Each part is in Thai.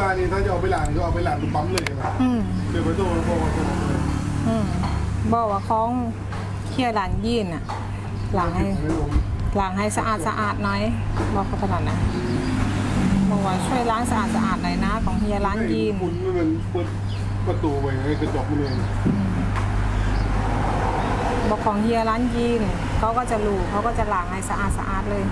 ชานี่ถ้าจะเอาไปหลานก็เอาไปหลานดูปั๊มเลยใช่ไหมอืมเดี๋ยวไปโทรแล้วบอกว่าจะอกเลยอืมบอกว่าของเคี่ยวหลานยีนอะหล้างให้ไม่ลงล้างให้สะอาดสะอาดหน่อย บอกเขาขนาดนั้นบอกว่าช่วยล้างสะอาดสะอาดหน่อยนะ ของเฮียร้านยีน หมุนมันเปิดประตูไว้ให้กระจกมันเองบอกของเฮียร้านยีนเขาก็จะรูเขาก็จะล้างให้สะอาดสะอาดเลย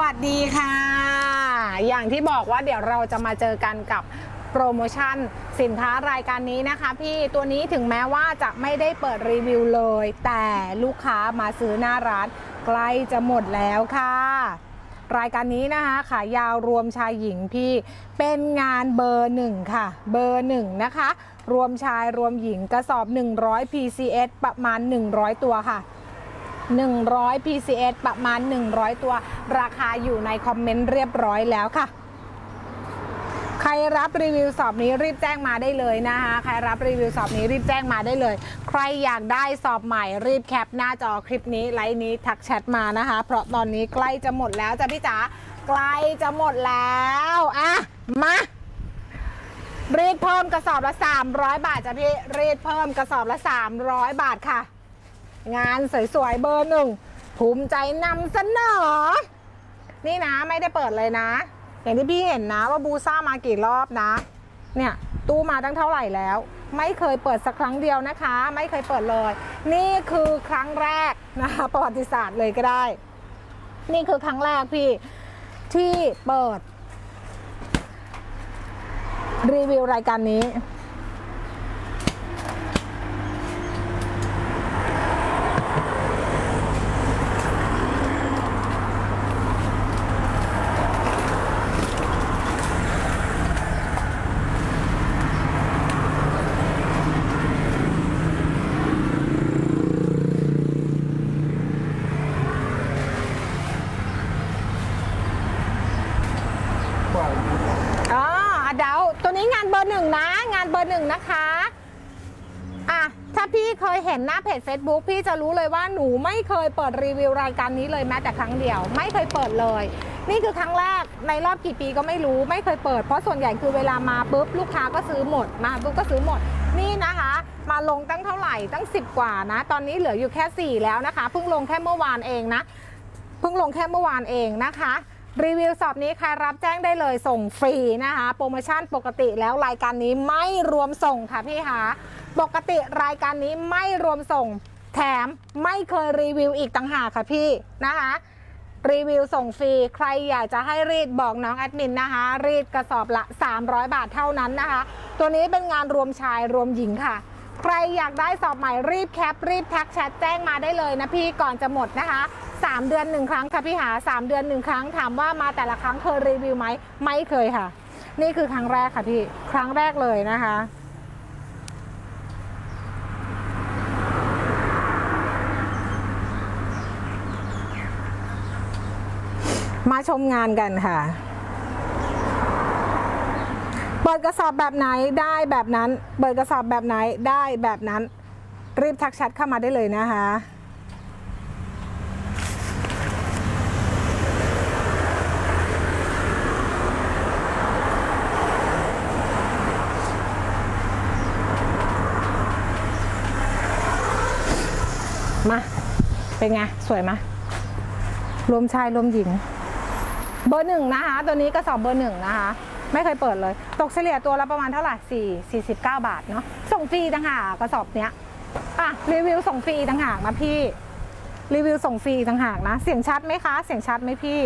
วัสดีค่ะ อย่างที่บอกว่าเดี๋ยวเราจะมาเจอกันกับโปรโมชั่นสินค้ารายการนี้นะคะ พี่ตัวนี้ถึงแม้ว่าจะไม่ได้เปิดรีวิวเลย แต่ลูกค้ามาซื้อหน้าร้านใกล้จะหมดแล้วค่ะ รายการนี้นะคะขายาวรวมชายหญิงพี่เป็นงานเบอร์หนึ่งค่ะ เบอร์หนึ่งนะคะ รวมชายรวมหญิงกระสอบ 100 PCS ประมาณ 100 ตัวค่ะ 100 PCS ประมาณ 100 ตัว ราคาอยู่ในคอมเมนต์เรียบร้อยแล้วค่ะ ใครรับรีวิวสอบนี้รีบแจ้งมาได้เลยนะคะ ใครรับรีวิวสอบนี้รีบแจ้งมาได้เลย ใครอยากได้สอบใหม่รีบแคปหน้าจอคลิปนี้ไลน์นี้ทักแชทมานะคะ เพราะตอนนี้ใกล้จะหมดแล้วจ้ะพี่จ๋าใกล้จะหมดแล้วอะมารีดเพิ่มกระสอบละ 300 บาทจ้ะพี่รีดเพิ่มกระสอบละ 300 บาทค่ะ งานสวยๆเบอร์หนึ่งภูมิใจนำเสนอ นี่นะไม่ได้เปิดเลยนะ อย่างที่พี่เห็นนะว่าบูซ่ามากี่รอบนะ เนี่ยตู้มาตั้งเท่าไหร่แล้ว ไม่เคยเปิดสักครั้งเดียวนะคะ ไม่เคยเปิดเลย นี่คือครั้งแรกนะคะประวัติศาสตร์เลยก็ได้ นี่คือครั้งแรกพี่ที่เปิด รีวิวรายการนี้ ฝ่าย อ๋ออะเดาตัวนี้งานเบอร์หนึ่งนะ งานเบอร์หนึ่งนะคะ อะ ถ้า พี่เคยเห็นหน้าเพจ Facebook พี่จะรู้เลยว่าหนูไม่เคยเปิดรีวิวรายการนี้เลยแม้แต่ครั้งเดียว ไม่เคยเปิดเลย นี่คือครั้งแรกในรอบกี่ปีก็ไม่รู้ไม่เคยเปิดเพราะส่วนใหญ่คือเวลามาปุ๊บลูกค้าก็ซื้อหมดมาปุ๊บก็ซื้อหมดนี่นะคะ มาลงตั้งเท่าไหร่ตั้ง 10 กว่านะ ตอนนี้เหลืออยู่แค่ 4 แล้วนะคะเพิ่งลงแค่เมื่อวานเองนะเพิ่งลงแค่เมื่อวานเองนะคะรีวิวสอบนี้ใครรับแจ้งได้เลยส่งฟรีนะคะ โปรโมชั่นปกติแล้วรายการนี้ไม่รวมส่งค่ะพี่คะ ปกติรายการนี้ไม่รวมส่ง แถมไม่เคยรีวิวอีกต่างหากค่ะพี่นะคะรีวิวส่งฟรี ใครอยากจะให้รีดบอกน้องแอดมินนะคะ รีดกระสอบละ 300 บาทเท่านั้นนะคะ ตัวนี้เป็นงานรวมชายรวมหญิงค่ะ ใครอยากได้สอบใหม่รีบแคป รีบแท็กแชทแจ้งมาได้เลยนะพี่ก่อนจะหมดนะคะ 3 เดือนหนึ่งครั้งค่ะพี่หา 3 เดือนหนึ่งครั้งถามว่ามาแต่ละครั้งเคยรีวิวไหมไม่เคยค่ะ นี่คือครั้งแรกค่ะพี่ ครั้งแรกเลยนะคะ มาชมงานกันค่ะ เปิดกระสอบแบบไหนได้แบบนั้น เปิดกระสอบแบบไหนได้แบบนั้น รีบทักแชทเข้ามาได้เลยนะคะมา เป็นไง สวยไหมรวมชายรวมหญิง เบอร์หนึ่งนะคะ ตัวนี้กระสอบเบอร์หนึ่งนะคะ ไม่เคยเปิดเลย ตกเฉลี่ยตัวละประมาณเท่าไหร่สี่สี่สิบเก้าบาทเนาะส่งฟรีต่างหากกระสอบเนี้ยอะรีวิวส่งฟรีต่างหากนะพี่ รีวิวส่งฟรีต่างหากนะ เสียงชัดไหมคะ เสียงชัดไหมพี่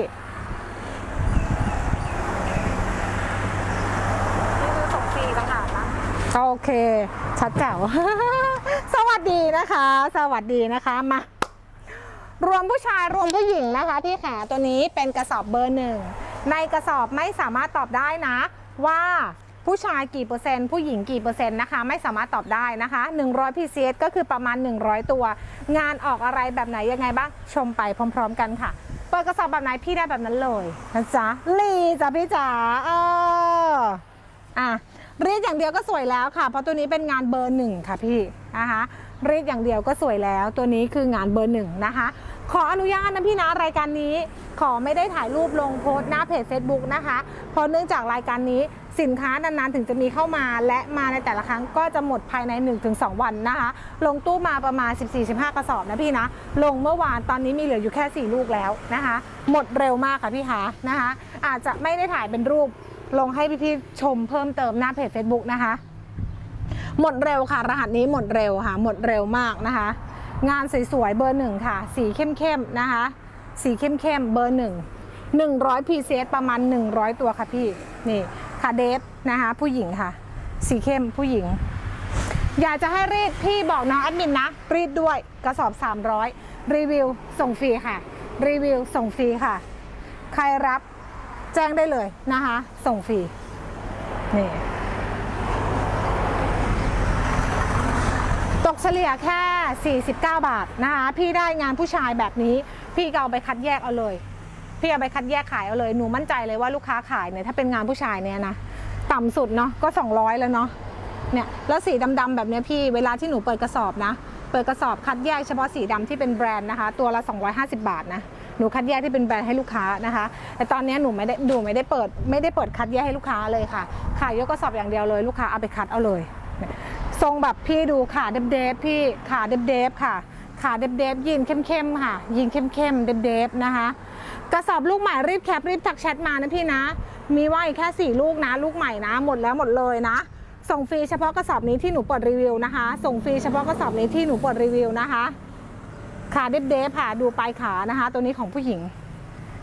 รีวิวส่งฟรีต่างหากนะโอเค ชัดแจ๋วสวัสดีนะคะ สวัสดีนะคะมา รวมผู้ชายรวมผู้หญิงนะคะพี่ขาตัวนี้เป็นกระสอบเบอร์หนึ่งในกระสอบไม่สามารถตอบได้นะ ว่าผู้ชายกี่เปอร์เซ็นต์ผู้หญิงกี่เปอร์เซ็นต์นะคะไม่สามารถตอบได้นะคะ100 PCS ก็คือประมาณ 100 ตัว งานออกอะไรแบบไหนยังไงบ้างชมไปพร้อม ๆ กันค่ะเปิดกระสอบแบบไหนพี่ได้แบบนั้นเลยนะจ๊ะลีจ้ะพี่จ๋าเอออะรีดอย่างเดียวก็สวยแล้วค่ะ เพราะตัวนี้เป็นงานเบอร์หนึ่งค่ะพี่นะคะ เรีดอย่างเดียวก็สวยแล้ว ตัวนี้คืองานเบอร์หนึ่งนะคะ ขออนุญาตนะพี่นะรายการนี้ ขอไม่ได้ถ่ายรูปลงโพสต์หน้าเพจ Facebook นะคะ เพราะเนื่องจากรายการนี้สินค้านานๆถึงจะมีเข้ามา และมาในแต่ละครั้งก็จะหมดภายใน 1-2 วันนะคะ ลงตู้มาประมาณ 14-15 กระสอบนะพี่นะ ลงเมื่อวานตอนนี้มีเหลืออยู่แค่ 4 ลูกแล้วนะคะ หมดเร็วมากค่ะพี่คะนะคะ อาจจะไม่ได้ถ่ายเป็นรูปลงให้พี่ๆชมเพิ่มเติมหน้าเพจ Facebook นะคะ หมดเร็วค่ะ รหัสนี้หมดเร็วค่ะ หมดเร็วมากนะคะ งานสวยๆเบอร์หนึ่งค่ะ สีเข้มๆนะคะ สีเข้มๆเบอร์หนึ่ง100 PCS ประมาณ100ตัวค่ะพี่นี่ค่ะเดฟนะคะ ผู้หญิงค่ะ สีเข้มผู้หญิง อยากจะให้รีดพี่บอกน้องแอดมินนะ รีดด้วยกระสอบ 300 รีวิวส่งฟรีค่ะ รีวิวส่งฟรีค่ะ ใครรับแจ้งได้เลยนะคะ ส่งฟรีนี่ ตก เฉลี่ยแค่ 49 บาทนะคะพี่ได้งานผู้ชายแบบนี้ พี่ก็เอาไปคัดแยกเอาเลย พี่เอาไปคัดแยกขายเอาเลยหนูมั่นใจเลยว่าลูกค้าขายเนี่ยถ้าเป็นงานผู้ชายเนี่ยนะต่ำสุดเนาะก็ 200 แล้วเนาะเนี่ยแล้วสีดำๆแบบเนี้ยพี่เวลาที่หนูเปิดกระสอบนะ เปิดกระสอบคัดแยกเฉพาะสีดำที่เป็นแบรนด์นะคะ ตัวละ 250 บาทนะหนูคัดแยกที่เป็นแบรนด์ให้ลูกค้านะคะ แต่ตอนนี้หนูไม่ได้หนูไม่ได้เปิด ไม่ได้เปิดคัดแยกให้ลูกค้าเลยค่ะขายยกกระสอบอย่างเดียวเลย ลูกค้าเอาไปคัดเอาเลย ทรงแบบพี่ดูขาเดฟเดฟๆพี่ขาเดฟเดฟๆค่ะ ขาเดฟเดฟๆยีนเข้มๆค่ะ ยีนเข้มๆเดฟเดฟๆนะคะ กระสอบลูกใหม่รีบแคปรีบทักแชทมานะพี่นะ มีว่าอีกแค่ 4 ลูกนะ ลูกใหม่นะ หมดแล้วหมดเลยนะ ส่งฟรีเฉพาะกระสอบนี้ที่หนูเปิดรีวิวนะคะ ส่งฟรีเฉพาะกระสอบนี้ที่หนูเปิดรีวิวนะคะขาเดฟเดฟค่ะดูปลายขานะคะ ตัวนี้ของผู้หญิง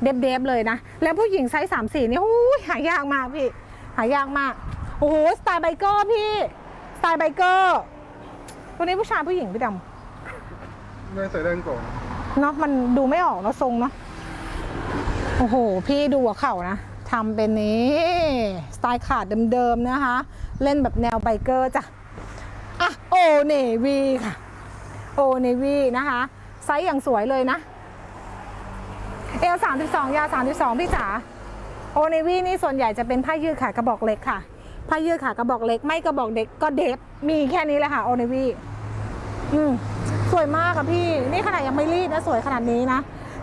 เดฟเดฟเลยนะ แล้วผู้หญิงไซส์สามสี่นี่โอ้ยหายากมากพี่ หายากมาก โอ้โหสไตล์ไบเกอร์พี่ สไตล์ไบเกอร์ตัวนี้ผู้ชายผู้หญิงพี่ดไม่ใส่แดงก่อนำเนาะมันดูไม่ออกเนาะทรงเนาะโอ้โห พี่ดูหัวเข่านะทำเป็นนี้สไตล์ขาดเดิมๆนะคะ เล่นแบบแนวไบเกอร์จ้ะอะโอเนวีค่ะ โอเนวีนะคะ ไซส์อย่างสวยเลยนะ เอล32 ยาว32 พี่จ๋าโอเนวีนี่ส่วนใหญ่จะเป็นผ้ายืดขากระบอกเล็กค่ะ ผ้ายืดขากระบอกเล็กไม่กระบอกเด็กก็เดฟมีแค่นี้แหละค่ะโอเนวีอืมสวยมากอะพี่ นี่ขนาดยังไม่รีดนะสวยขนาดนี้นะ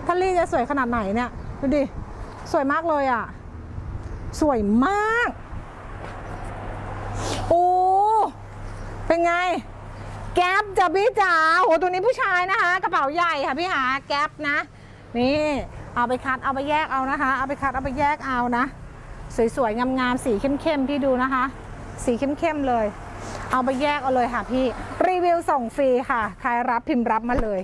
ถ้ารีดจะสวยขนาดไหนเนี่ยดูดิสวยมากเลยอะ สวยมากโอ้เป็นไง แก๊ปจ้ะพี่จ๋าโหตัวนี้ผู้ชายนะคะ กระเป๋าใหญ่ค่ะพี่หาแก๊ปนะ นี่ เอาไปคัดเอาไปแยกเอานะคะ เอาไปคัดเอาไปแยกเอานะ สวยๆ งามๆ สีเข้มๆ พี่ดูนะคะ สีเข้มๆ เลย เอาไปแยกเอาเลยค่ะพี่ รีวิวส่งฟรีค่ะ ใครรับพิมพ์รับมาเลย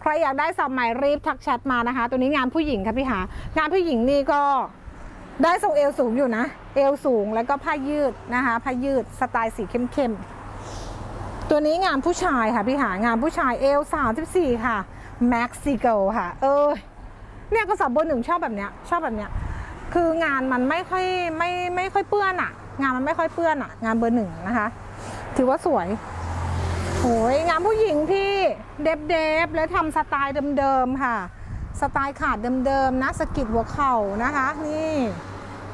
ใครอยากได้สอบใหม่รีบทักแชทมานะคะ ตัวนี้งานผู้หญิงค่ะพี่หางานผู้หญิงนี่ก็ได้ทรงเอวสูงอยู่นะ เอวสูงแล้วก็ผ้ายืดนะคะ ผ้ายืดสไตล์สีเข้มๆ ตัวนี้งานผู้ชายค่ะพี่หางานผู้ชายเอล34ค่ะแม็กซิโกค่ะ เออเนี่ยกระสอบเบอร์หนึ่งชอบแบบเนี้ยชอบแบบเนี้ย คืองานมันไม่ค่อยไม่ไม่ค่อยเปื้อนอะงานมันไม่ค่อยเปื้อนอะงานเบอร์หนึ่งนะคะ ถือว่าสวยโอ้ยงานผู้หญิงพี่เดฟเดฟแล้วทำสไตล์เดิมๆค่ะ สไตล์ขาดเดิมๆนะสกิดหัวเข่านะคะ นี่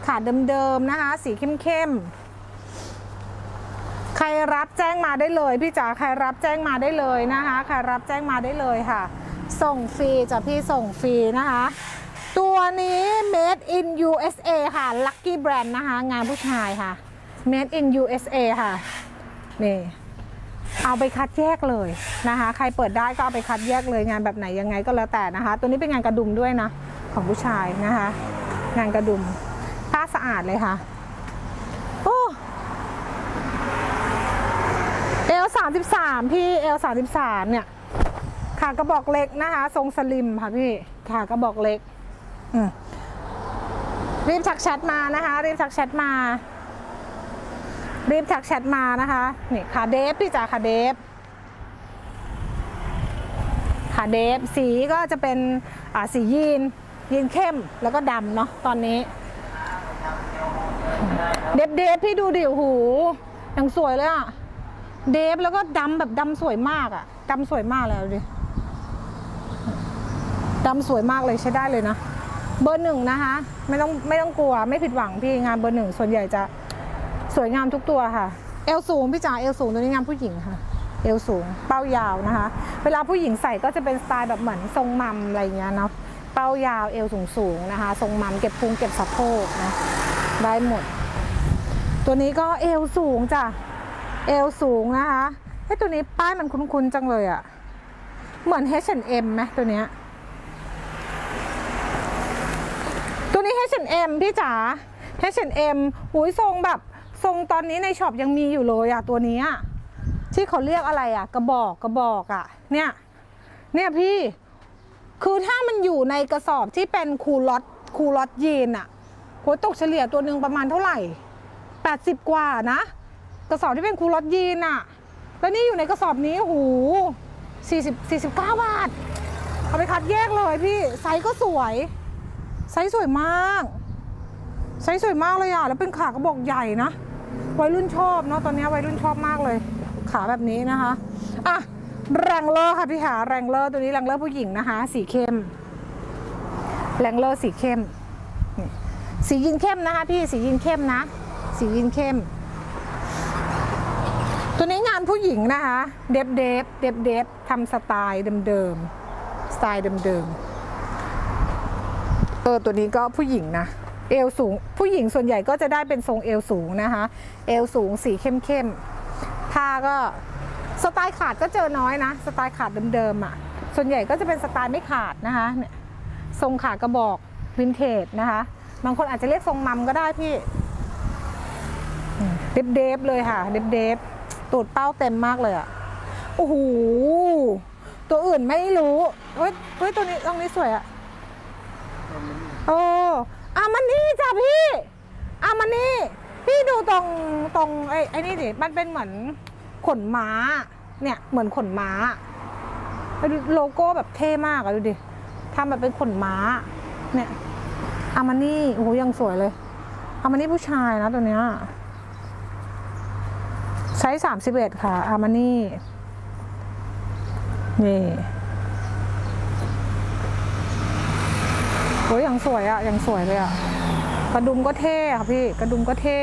ขาดเดิมๆนะคะ สีเข้มๆใครรับแจ้งมาได้เลยพี่จ๋าใครรับแจ้งมาได้เลยนะคะ ใครรับแจ้งมาได้เลยค่ะ ส่งฟรีจ้ะพี่ส่งฟรีนะคะ ตัวนี้ made in USA ค่ะ lucky brand นะคะ งานผู้ชายค่ะ made in USA ค่ะ นี่ เอาไปคัดแยกเลยนะคะ ใครเปิดได้ก็เอาไปคัดแยกเลยงานแบบไหนยังไงก็แล้วแต่นะคะ ตัวนี้เป็นงานกระดุมด้วยนะ ของผู้ชายนะคะ งานกระดุมผ้าสะอาดเลยค่ะโอ้เอลสามสิบสามพี่เอลสามสิบสามเนี่ยขากระบอกเล็กนะคะ ทรงสลิมค่ะพี่ขากระบอกเล็ก รีบทักแชทมานะคะ รีบทักแชทมา รีบทักแชทมานะคะนี่ขาเดฟพี่จ๋าขาเดฟขาเดฟสีก็จะเป็นอ่าสียีนยีนเข้มแล้วก็ดำเนาะตอนนี้ เดฟเดฟพี่ดูดิโอ้โหยังสวยเลยอะเดฟแล้วก็ดำแบบดำสวยมากอะดำสวยมากเลยเอาดิดำสวยมากเลยใช้ได้เลยนะ เบอร์หนึ่งนะคะไม่ต้องไม่ต้องกลัวไม่ผิดหวังพี่งานเบอร์หนึ่งส่วนใหญ่จะสวยงามทุกตัวค่ะ เอวสูงพี่จ๋าเอวสูงตัวนี้งานผู้หญิงค่ะ เอวสูง เป้ายาวนะคะ เวลาผู้หญิงใส่ก็จะเป็นสไตล์แบบเหมือนทรงมัมอะไรอย่างเงี้ยเนาะเป้ายาวเอวสูงสูงนะคะ ทรงมัมเก็บพุงเก็บสะโพกนะได้หมด ตัวนี้ก็เอวสูงจ้ะเอวสูงนะคะไอ้ตัวนี้ป้ายมันคุ้นๆจังเลยอะเหมือน H&M ไหมตัวเนี้ย ตัวนี้ H&M พี่จ๋า H&M หูยทรงแบบทรงตอนนี้ในช็อปยังมีอยู่เลยอะตัวนี้อะที่เขาเรียกอะไรอะกระบอกกระบอกอะเนี่ยเนี่ยพี่คือถ้ามันอยู่ในกระสอบที่เป็นคูลอตคูลอตยีนอะโหตกเฉลี่ยตัวหนึ่งประมาณเท่าไหร่ 80 กว่านะ กระสอบที่เป็นคูลอตยีนอะแล้วนี่อยู่ในกระสอบนี้โอ้โห40 49 บาท เอาไปคัดแยกเลยพี่ไซส์ก็สวย ไซส์สวยมากไซส์สวยมากเลยอะแล้วเป็นขากระบอกใหญ่นะวัยรุ่นชอบเนาะตอนนี้วัยรุ่นชอบมากเลย ขาแบบนี้นะคะอะแรงเลอร์ค่ะพี่หาแรงเลอร์ตัวนี้แรงเลอร์ผู้หญิงนะคะ สีเข้มแรงเลอร์สีเข้ม สียินเข้มนะคะพี่สียินเข้มนะ สียินเข้ม ตัวนี้งานผู้หญิงนะคะ เดฟเดฟเดฟเดฟทำสไตล์เดิมๆสไตล์เดิมๆ เออตัวนี้ก็ผู้หญิงนะเอวสูง ผู้หญิงส่วนใหญ่ก็จะได้เป็นทรงเอวสูงนะคะ เอวสูงสีเข้มๆผ้าก็สไตล์ขาดก็เจอน้อยนะ สไตล์ขาดเดิมๆอะ ส่วนใหญ่ก็จะเป็นสไตล์ไม่ขาดนะคะเนี่ยทรงขากระบอกวินเทจนะคะบางคนอาจจะเรียกทรงมัมก็ได้พี่เดฟเดฟเลยค่ะ เดฟเดฟตูดเป้าเต็มมากเลยอะโอ้โหตัวอื่นไม่รู้เฮ้ยเฮ้ยตัวนี้ตรงนี้สวยอะ อ้อามานี่จ้ะพี่อามานี่พี่ดูตรงตรงไอ้ไอ้นี่ดิมันเป็นเหมือนขนม้า เนี่ยเหมือนขนม้าดูโลโก้แบบเท่มากอะดูดิทำแบบเป็นขนม้า เนี่ยอามานี่โอ้โหยังสวยเลยอามานี่ผู้ชายนะตัวเนี้ยไซส์สามสิบเอ็ดค่ะอามานี่นี่ โอ้ยยังสวยอะยังสวยเลยอะกระดุมก็เท่ค่ะพี่กระดุมก็เท่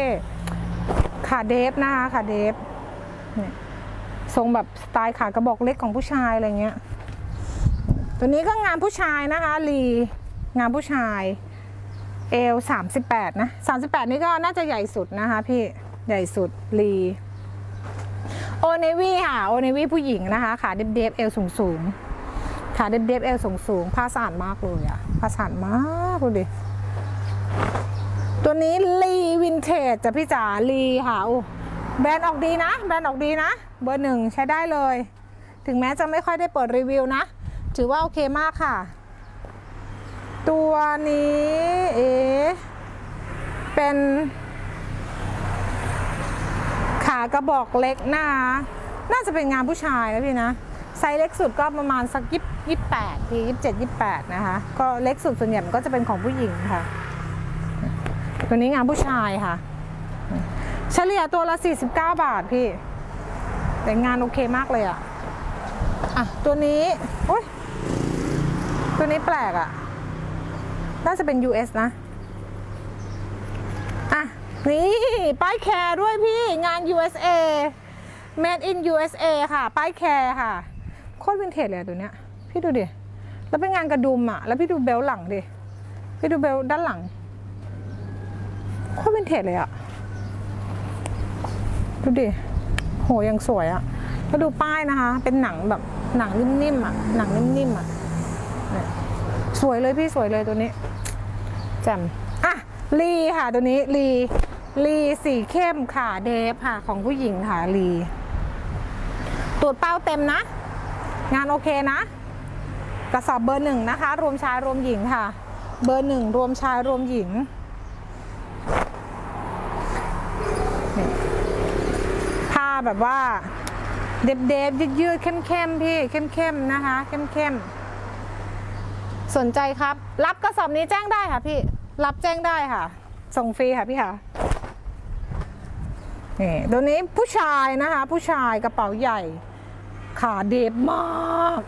ขาเดฟนะคะขาเดฟเนี่ยทรงแบบสไตล์ขากระบอกเล็กของผู้ชายอะไรเงี้ย ตัวนี้ก็งานผู้ชายนะคะลีงานผู้ชายเอลสามสิบแปดนะสามสิบแปดนี่ก็น่าจะใหญ่สุดนะคะพี่ใหญ่สุดลีโอเนวี่ค่ะโอเนวี่ผู้หญิงนะคะขาเดฟเดฟเอลสูงสูง ขาเด็บเอลสูงสูงผ้าสะอาดมากเลยอะผ้าสะอาดมากดูดิตัวนี้ลีวินเทจจ้ะพี่จ๋าลีค่ะโอ้แบรนด์ออกดีนะ แบรนด์ออกดีนะ เบอร์หนึ่งใช้ได้เลย ถึงแม้จะไม่ค่อยได้เปิดรีวิวนะ ถือว่าโอเคมากค่ะ ตัวนี้เอเป็น ขากระบอกเล็กนะคะน่าจะเป็นงานผู้ชายนะพี่นะ ไซส์เล็กสุดก็ประมาณสักยี่ 28ปี27 28 นะคะ ก็เล็กสุดส่วนใหญ่มันก็จะเป็นของผู้หญิงค่ะ ตัวนี้งานผู้ชายค่ะ เฉลี่ยตัวละ 49 บาทพี่ แต่งานโอเคมากเลยอะอะ ตัวนี้โอ้ยตัวนี้แปลกอะน่าจะเป็น US นะ อะ นี่ ป้ายแคร์ด้วยพี่งาน USA Made in USA ค่ะ ป้ายแคร์ค่ะ โคตรวินเทจเลยตัวเนี้ย พี่ดูดิ แล้วเป็นงานกระดุมอะแล้วพี่ดูเบลหลังดิ พี่ดูเบลด้านหลัง โคตรวินเทจเลยอะดูดิ โหยังสวยอะแล้วดูป้ายนะคะ เป็นหนังแบบหนังนิ่มๆอะหนังนิ่มๆอะเนี่ยสวยเลยพี่สวยเลยตัวนี้แจ่มอะลีค่ะตัวนี้ลีลีสีเข้มค่ะเดฟค่ะ ของผู้หญิงค่ะลีตูดเป้าเต็มนะ งานโอเคนะ กระสอบเบอร์หนึ่งนะคะ รวมชายรวมหญิงค่ะ เบอร์หนึ่งรวมชายรวมหญิงนี่ผ้าแบบว่าเดบเดบยืดยืดๆเข้มเข้มๆพี่เข้มเข้มๆนะคะ เข้มเข้มๆสนใจครับ รับกระสอบนี้แจ้งได้ค่ะพี่ รับแจ้งได้ค่ะ ส่งฟรีค่ะพี่ค่ะนี่ตัวนี้ผู้ชายนะคะ ผู้ชายกระเป๋าใหญ่ ขาเดบมาก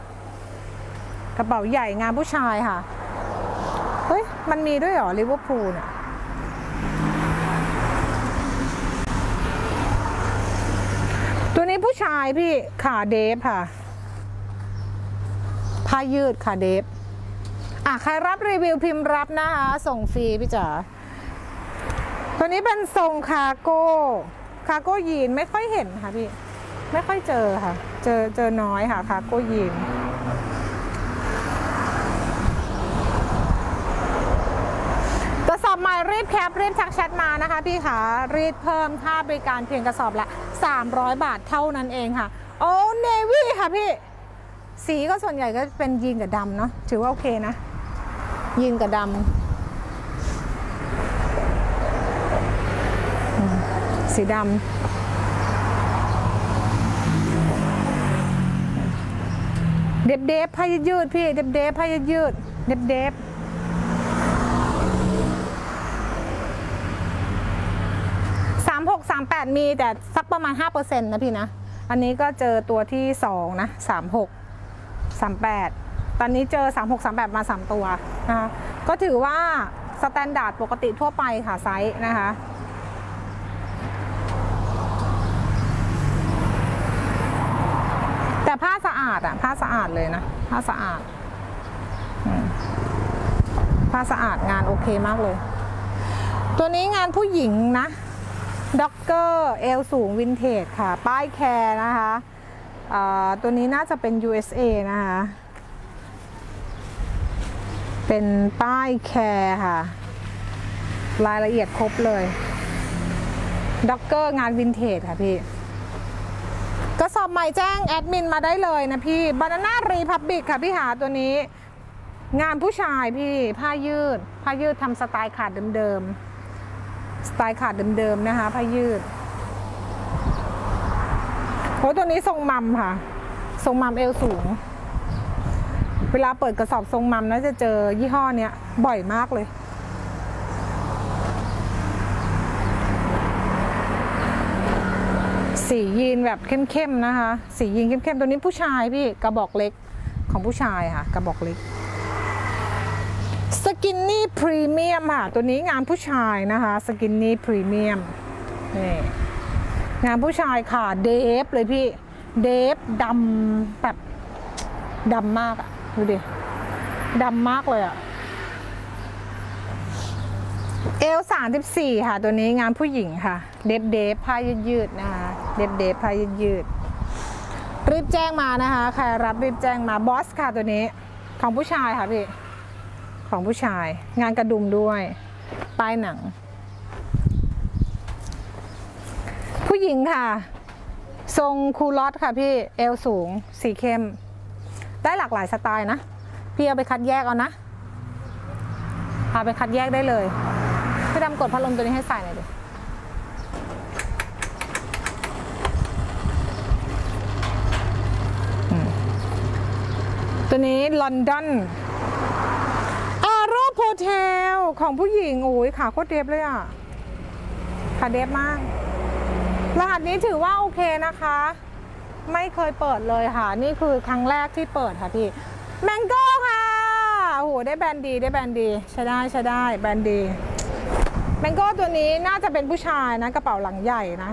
กระเป๋าใหญ่งานผู้ชายค่ะ เฮ้ย มันมีด้วยเหรอลิเวอร์พูลเนี่ยตัวนี้ผู้ชายพี่ขาเดฟค่ะ ผ้ายืดขาเดฟ อะ ใครรับรีวิวพิมพ์รับนะคะ ส่งฟรีพี่จ๋าตัวนี้เป็นทรงคาร์โก้ คาร์โก้ยีนไม่ค่อยเห็นค่ะพี่ ไม่ค่อยเจอค่ะ เจอเจอน้อยค่ะ คาร์โก้ยีน กระสอบใหม่ รีบรีบทักแชทมานะคะพี่ขารีดเพิ่มค่าบริการเพียงกระสอบละ 300 บาทเท่านั้นเองค่ะ โอ้เนวี่ค่ะพี่ สีก็ส่วนใหญ่ก็เป็นยีนกับดำเนาะถือว่าโอเคนะยีนกับดำสีดำเด็บเดฟผ้ายืดพี่เด็บเดฟผ้ายืดเด็บเดฟ 8 มีแต่สักประมาณห้าเปอร์เซ็นต์นะพี่นะ อันนี้ก็เจอตัวที่สองนะสามหกสามแปดตอนนี้เจอสามหกสามแปดมาสามตัวนะคะก็ถือว่าสแตนดาร์ดปกติทั่วไปค่ะไซส์นะคะแต่ผ้าสะอาดอะผ้าสะอาดเลยนะผ้าสะอาดผ้าสะอาดงานโอเคมากเลย ตัวนี้งานผู้หญิงนะ ด็อกเกอร์เอลสูงวินเทจค่ะ ป้ายแคร์นะคะตัวนี้น่าจะเป็น USA นะคะ เป็นป้ายแคร์ค่ะ รายละเอียดครบเลยด็อกเกอร์งานวินเทจค่ะพี่กระสอบใหม่แจ้งแอดมินมาได้เลยนะพี่บานาน่ารีพับบิกค่ะพี่หาตัวนี้ งานผู้ชายพี่ผ้ายืด ผ้ายืดทำสไตล์ขาดเดิมๆ สไตล์ขาดเดิมๆนะคะผ้ายืดโอ้ตัวนี้ทรงมัมค่ะ ทรงมัมเอวสูง เวลาเปิดกระสอบทรงมัมนะจะเจอยี่ห้อเนี้ยบ่อยมากเลย สียีนแบบเข้มๆนะคะ สียีนเข้มๆ ตัวนี้ผู้ชายพี่กระบอกเล็กของผู้ชายค่ะ กระบอกเล็ก กินนี่พรีเมียมค่ะ ตัวนี้งานผู้ชายนะคะสกินนี่พรีเมียมนี่งานผู้ชายค่ะเดฟเลยพี่เดฟดำแบบดำมากอะดูดิดำมากเลยอะเอลสามสิบสี่ค่ะ ตัวนี้งานผู้หญิงค่ะ เดฟเดฟผ้ายืดยืดๆนะคะเดฟเดฟผ้ายืดยืดๆรีบแจ้งมานะคะ ใครรับรีบแจ้งมาบอสค่ะตัวนี้ ของผู้ชายค่ะพี่ ของผู้ชาย งานกระดุมด้วยป้ายหนัง ผู้หญิงค่ะ ทรงคูลอตค่ะพี่เอวสูง สีเข้ม ได้หลากหลายสไตล์นะ พี่เอาไปคัดแยกเอานะพาไปคัดแยกได้เลยพี่ดำกดพัดลมตัวนี้ให้ใส่หน่อยดิตัวนี้ลอนดอน เทลของผู้หญิงโอ้ยขาโคตรเดฟเลยอะขาเดฟมาก รหัสนี้ถือว่าโอเคนะคะ ไม่เคยเปิดเลยค่ะ นี่คือครั้งแรกที่เปิดค่ะพี่แมงโก้ค่ะโอ้โหได้แบรนด์ดีได้แบรนด์ดีใช้ได้ใช้ได้แบรนด์ดีแมงโก้ตัวนี้น่าจะเป็นผู้ชายนะกระเป๋าหลังใหญ่นะ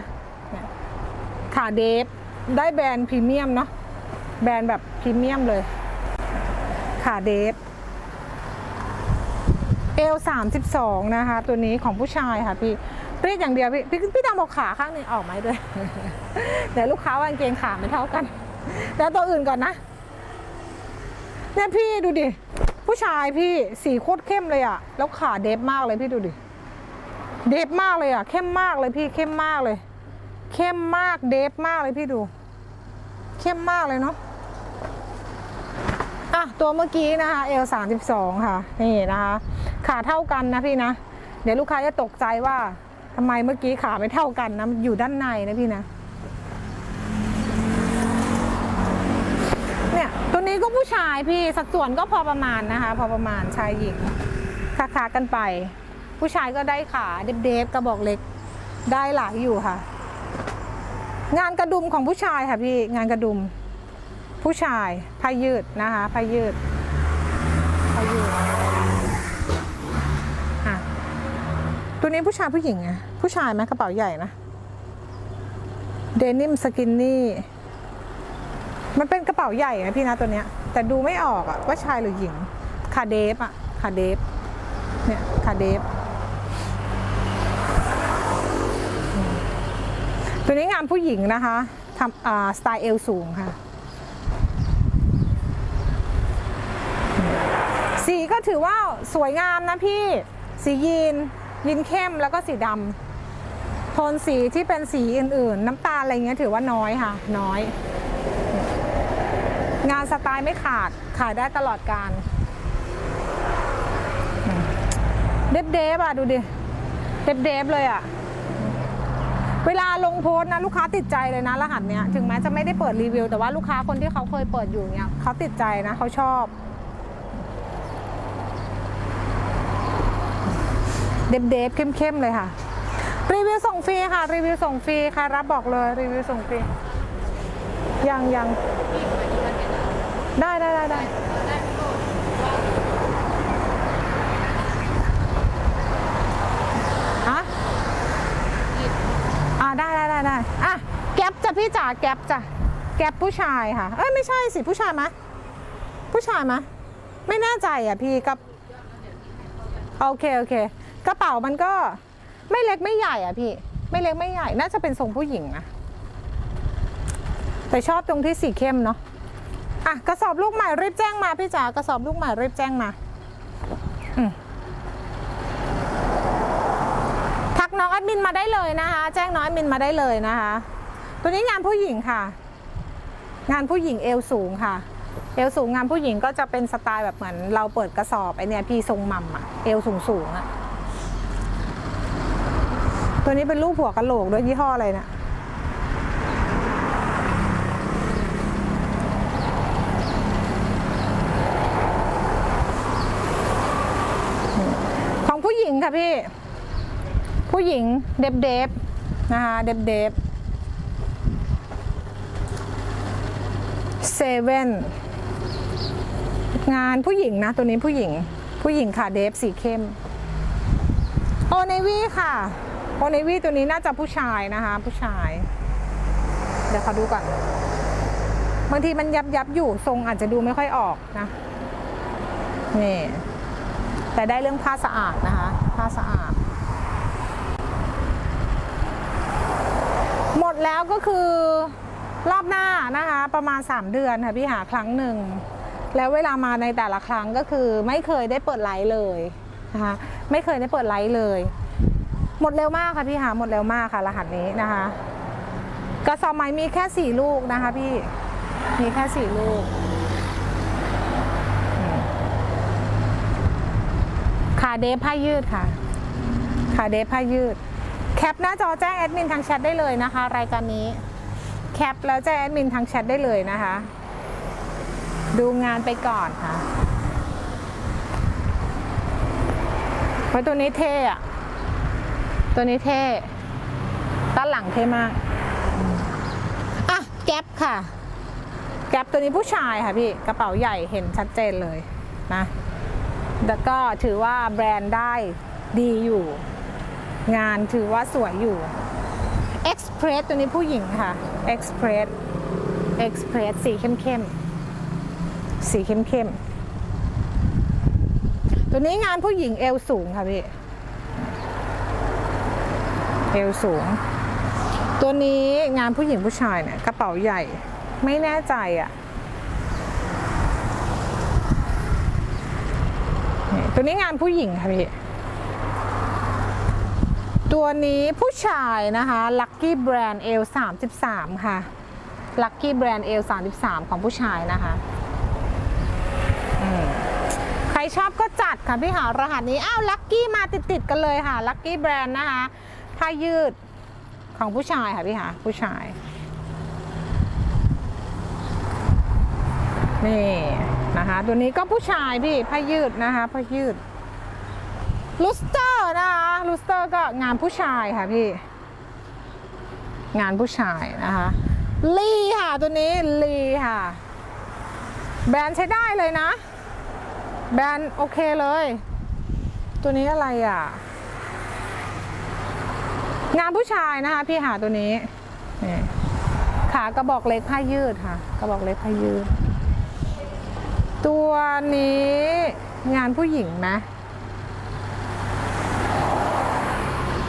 ขาเดฟได้แบรนด์พรีเมียมเนาะแบรนด์แบบพรีเมียมเลยขาเดฟ เอลสามสิบสองนะคะ ตัวนี้ของผู้ชายค่ะพี่เรียกอย่างเดียวพี่พี่พี่ดำบอกขาข้างนึงออกไหมด้วยเดี๋ยวลูกค้าว่ากางเกงขาไม่เท่ากันแล้วตัวอื่นก่อนนะเนี่ยพี่ดูดิ ผู้ชายพี่สีโคตรเข้มเลยอะแล้วขาเดฟมากเลยพี่ดูดิ เดฟมากเลยอะเข้มมากเลยพี่เข้มมากเลย เข้มมากเดฟมากเลยพี่ดู เข้มมากเลยเนาะ อะตัวเมื่อกี้นะคะ L 3 2ค่ะ นี่นะคะขาเท่ากันนะพี่นะ เดี๋ยวลูกค้าจะตกใจว่าทำไมเมื่อกี้ขาไม่เท่ากันนะอยู่ด้านในนะพี่นะ เนี่ยตัวนี้ก็ผู้ชายพี่สัดส่วนก็พอประมาณนะคะ พอประมาณชายหญิงคาๆกันไป ผู้ชายก็ได้ขาเดฟๆกระบอกเล็กได้หลายอยู่ค่ะ งานกระดุมของผู้ชายค่ะพี่งานกระดุม ผู้ชายผ้ายืดนะคะผ้ายืดผ้ายืดอะตัวนี้ผู้ชายผู้หญิงอะผู้ชายไหมกระเป๋าใหญ่นะเดนิมสกินนี่มันเป็นกระเป๋าใหญ่นะพี่นะตัวเนี้ย แต่ดูไม่ออกอะว่าชายหรือหญิงคาเดฟอะคาเดฟเนี่ยคาเดฟตัวนี้งานผู้หญิงนะคะทำสไตล์เอวสูงค่ะ สีก็ถือว่าสวยงามนะพี่ สียีนยีนเข้มแล้วก็สีดำโทนสีที่เป็นสีอื่นๆ น้ำตาลอะไรเงี้ยถือว่าน้อยค่ะ น้อย งานสไตล์ไม่ขาดขายได้ตลอดการเดฟเดฟอะ ดูดิเดฟเดฟเลยอะ เวลาลงโพสนะลูกค้าติดใจเลยนะ รหัสเนี้ย ถึงแม้จะไม่ได้เปิดรีวิว แต่ว่าลูกค้าคนที่เขาเคยเปิดอยู่เนี้ยเขาติดใจนะเขาชอบ เดฟเดฟเข้มๆเลยค่ะ รีวิวส่งฟรีค่ะ รีวิวส่งฟรีค่ะรับบอกเลยรีวิวส่งฟรียังยังได้ได้ได้ได้อะอ่าได้ได้ได้ได้อะแก๊ปจ้ะพี่จ๋าแก๊ปจ้ะแก๊ปผู้ชายค่ะ เอ้ยไม่ใช่สิผู้ชายมะผู้ชายมะไม่แน่ใจอะพี่กับ โอเค โอเค กระเป๋ามันก็ไม่เล็กไม่ใหญ่อะพี่ ไม่เล็กไม่ใหญ่น่าจะเป็นทรงผู้หญิงนะแต่ชอบตรงที่สีเข้มเนาะอะกระสอบลูกใหม่รีบแจ้งมาพี่จ๋ากระสอบลูกใหม่รีบแจ้งมาอืมทักน้องแอดมินมาได้เลยนะคะ แจ้งน้องแอดมินมาได้เลยนะคะ ตัวนี้งานผู้หญิงค่ะ งานผู้หญิงเอวสูงค่ะเอวสูงงานผู้หญิงก็จะเป็นสไตล์แบบเหมือนเราเปิดกระสอบไอเนี่ยพี่ทรงมัมอะเอวสูงสูงอะ ตัวนี้เป็นรูปหัวกะโหลกด้วยยี่ห้ออะไรเนะี่ยของผู้หญิงค่ะพี่ ผู้หญิงเดฟเดฟนะคะเดฟเดฟเซเว่นงานผู้หญิงนะ ตัวนี้ผู้หญิง ผู้หญิงค่ะเดฟสีเข้ม โอเนวี่ค่ะ โอเนวี่ตัวนี้น่าจะผู้ชายนะคะ ผู้ชาย เดี๋ยวขอดูก่อน บางทีมันยับยับอยู่ทรงอาจจะดูไม่ค่อยออกนะ นี่ แต่ได้เรื่องผ้าสะอาดนะคะ ผ้าสะอาด หมดแล้วก็คือรอบหน้านะคะ ประมาณ 3 เดือนค่ะพี่หาครั้งหนึ่ง แล้วเวลามาในแต่ละครั้งก็คือไม่เคยได้เปิดไลฟ์เลยนะคะไม่เคยได้เปิดไลฟ์เลย หมดเร็วมากค่ะพี่หาหมดเร็วมากค่ะ รหัสนี้นะคะ กระสอบไม้มีแค่สี่ลูกนะคะ พี่มีแค่สี่ลูก ขาเดฟผ้ายืดค่ะ ขาเดฟผ้ายืด แคปหน้าจอแจ้งแอดมินทางแชทได้เลยนะคะ รายการนี้ แคปแล้วแจ้งแอดมินทางแชทได้เลยนะคะ ดูงานไปก่อนค่ะเพราะตัวนี้เท่อะ ตัวนี้เท่ด้านหลังเท่มากอะแก๊ปค่ะ แก๊ปตัวนี้ผู้ชายค่ะพี่กระเป๋าใหญ่เห็นชัดเจนเลยนะแล้วก็ถือว่าแบรนด์ได้ดีอยู่ งานถือว่าสวยอยู่ Express ตัวนี้ผู้หญิงค่ะ Express Express สีเข้มๆ สีเข้มๆ ตัวนี้งานผู้หญิงเอวสูงค่ะพี่ เอวสูง ตัวนี้งานผู้หญิงผู้ชายเนี่ยกระเป๋าใหญ่ไม่แน่ใจอะ ตัวนี้งานผู้หญิงค่ะพี่ ตัวนี้ผู้ชายนะคะ Lucky Brand L 33ค่ะ Lucky Brand L 33ของผู้ชายนะคะใครชอบก็จัดค่ะพี่หารหัสนี้ อ้าวลัคกี้มาติดๆกันเลยค่ะลัคกี้แบรนด์นะคะ ผ้ายืดของผู้ชายค่ะพี่หาผู้ชาย นี่นะคะ ตัวนี้ก็ผู้ชายพี่ผ้ายืดนะคะผ้ายืดลูสเตอร์นะคะลูสเตอร์ก็งานผู้ชายค่ะพี่ งานผู้ชายนะคะลีค่ะตัวนี้ลีค่ะ แบรนด์ใช้ได้เลยนะ แบรนด์โอเคเลย ตัวนี้อะไรอะ งานผู้ชายนะคะ พี่หาตัวนี้นี่ขากระบอกเล็กผ้ายืดค่ะ กระบอกเล็กผ้ายืด ตัวนี้งานผู้หญิงไหม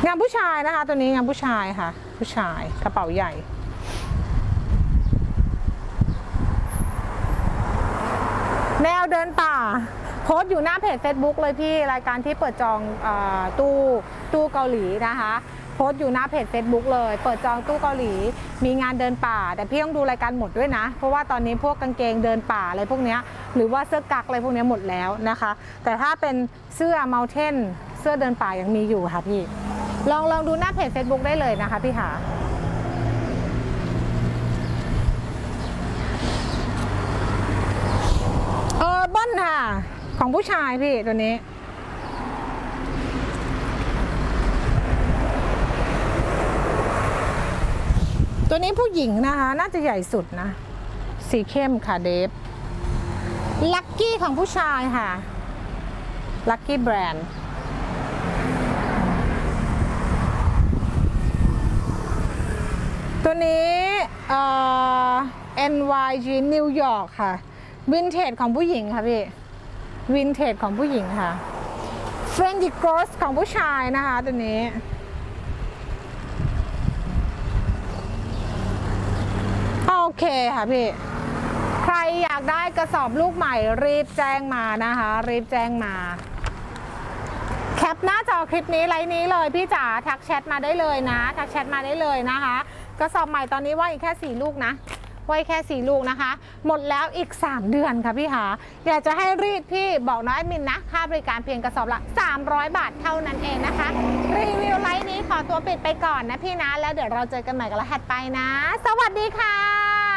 งานผู้ชายนะคะ ตัวนี้งานผู้ชายค่ะ ผู้ชายกระเป๋าใหญ่แนวเดินป่า โพสต์อยู่หน้าเพจ Facebook เลยพี่ รายการที่เปิดจองอตู้ตู้เกาหลีนะคะ โพสต์อยู่หน้าเพจ Facebook เลย เปิดจองตู้เกาหลี มีงานเดินป่า แต่พี่ต้องดูรายการหมดด้วยนะ เพราะว่าตอนนี้พวกกางเกงเดินป่าอะไรพวกนี้หรือว่าเสื้อกั๊กอะไรพวกนี้หมดแล้วนะคะ แต่ถ้าเป็นเสื้อ Mountain เสื้อเดินป่ายังมีอยู่ค่ะพี่ ลองลองดูหน้าเพจ Facebook ได้เลยนะคะพี่หาเออร์บันค่ะ ของผู้ชายพี่ตัวนี้ ตัวนี้ผู้หญิงนะคะ น่าจะใหญ่สุดนะ สีเข้มค่ะเดฟลัคกี้ของผู้ชายค่ะลัคกี้แบรนด์ตัวนี้เอ่อ NYG นิวยอร์กค่ะวินเทจของผู้หญิงค่ะพี่วินเทจของผู้หญิงค่ะเฟรนดิโกสของผู้ชายนะคะตัวนี้ โอ เคค่ะพี่ ใครอยากได้กระสอบลูกใหม่รีบแจ้งมานะคะ รีบแจ้งมา แคปหน้าจอคลิปนี้ไลน์นี้เลยพี่จ๋าทักแชทมาได้เลยนะ ทักแชทมาได้เลยนะคะ กระสอบใหม่ตอนนี้ว่าอีกแค่ 4 ลูกนะ ว่าอีกแค่ลูกนะคะ หมดแล้วอีก 3 เดือนค่ะพี่หาอยากจะให้รีดพี่บอกน้อยมินนะ ค่าบริการเพียงกระสอบละ 300 บาทเท่านั้นเองนะคะ รีวิวไลน์นี้ขอตัวปิดไปก่อนนะพี่นะ แล้วเดี๋ยวเราเจอกันใหม่กับรหัดไปนะ สวัสดีค่ะ